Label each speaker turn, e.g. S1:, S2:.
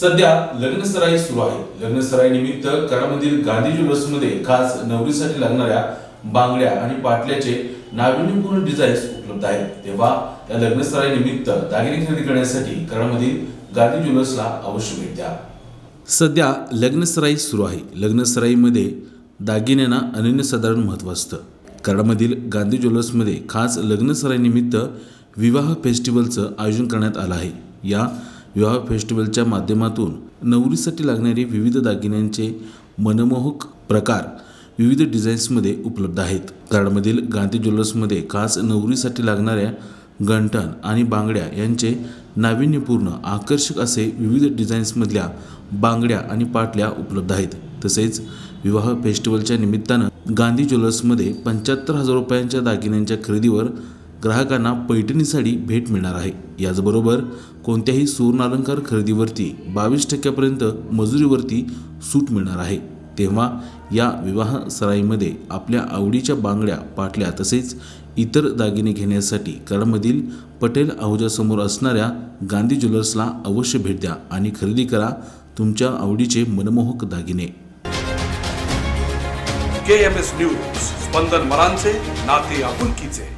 S1: सध्या लग्नसराई सुरू आहे. लग्नसराई निमित्त कराडमधील गांधी ज्वेलर्समध्ये खास नवरीसाठी लागणाऱ्या बांगड्या आणि पाटल्याचे नाविन्यपूर्ण डिझाईन्स उपलब्ध आहेत. तेव्हा या लग्नसराई निमित्त दागिने खरेदी करण्यासाठी कराडमधील गांधी ज्वेलर्सला अवश्य भेट द्या. सध्या लग्नसराई सुरू आहे. लग्नसराईमध्ये दागिन्यांना अनन्यसाधारण महत्त्व असतं. कराडमधील गांधी ज्वेलर्समध्ये खास लग्नसराईनिमित्त विवाह फेस्टिवलचं आयोजन करण्यात आलं आहे. या विवाह फेस्टिवलच्या माध्यमातून नवरीसाठी लागणारे विविध दागिन्यांचे मनमोहक प्रकार विविध डिझाईन्समध्ये उपलब्ध आहेत. कराडमधील गांधी ज्वेलर्समध्ये खास नवरीसाठी लागणाऱ्या गंठण आणि बांगड्या यांचे नाविन्यपूर्ण आकर्षक असे विविध डिझाईन्समधल्या बांगड्या आणि पाटल्या उपलब्ध आहेत. तसेच विवाह फेस्टिवलच्या निमित्तानं गांधी ज्वेलर्समध्ये पंच्याहत्तर हजार रुपयांच्या दागिन्यांच्या खरेदीवर ग्राहकांना पैठणी साडी भेट मिळणार आहे. याचबरोबर कोणत्याही सुवर्णालंकार खरेदीवरती बावीस टक्क्यापर्यंत मजुरीवरती सूट मिळणार आहे. तेव्हा या विवाह सराईमध्ये आपल्या आवडीच्या बांगड्या पाटल्या तसेच इतर दागिने घेण्यासाठी कराडमधील पटेल आहुजासमोर असणाऱ्या गांधी ज्वेलर्सला अवश्य भेट द्या आणि खरेदी करा तुमच्या आवडीचे मनमोहक दागिने.
S2: K M S news Spandan मरांचे नाते आपुलकीचे.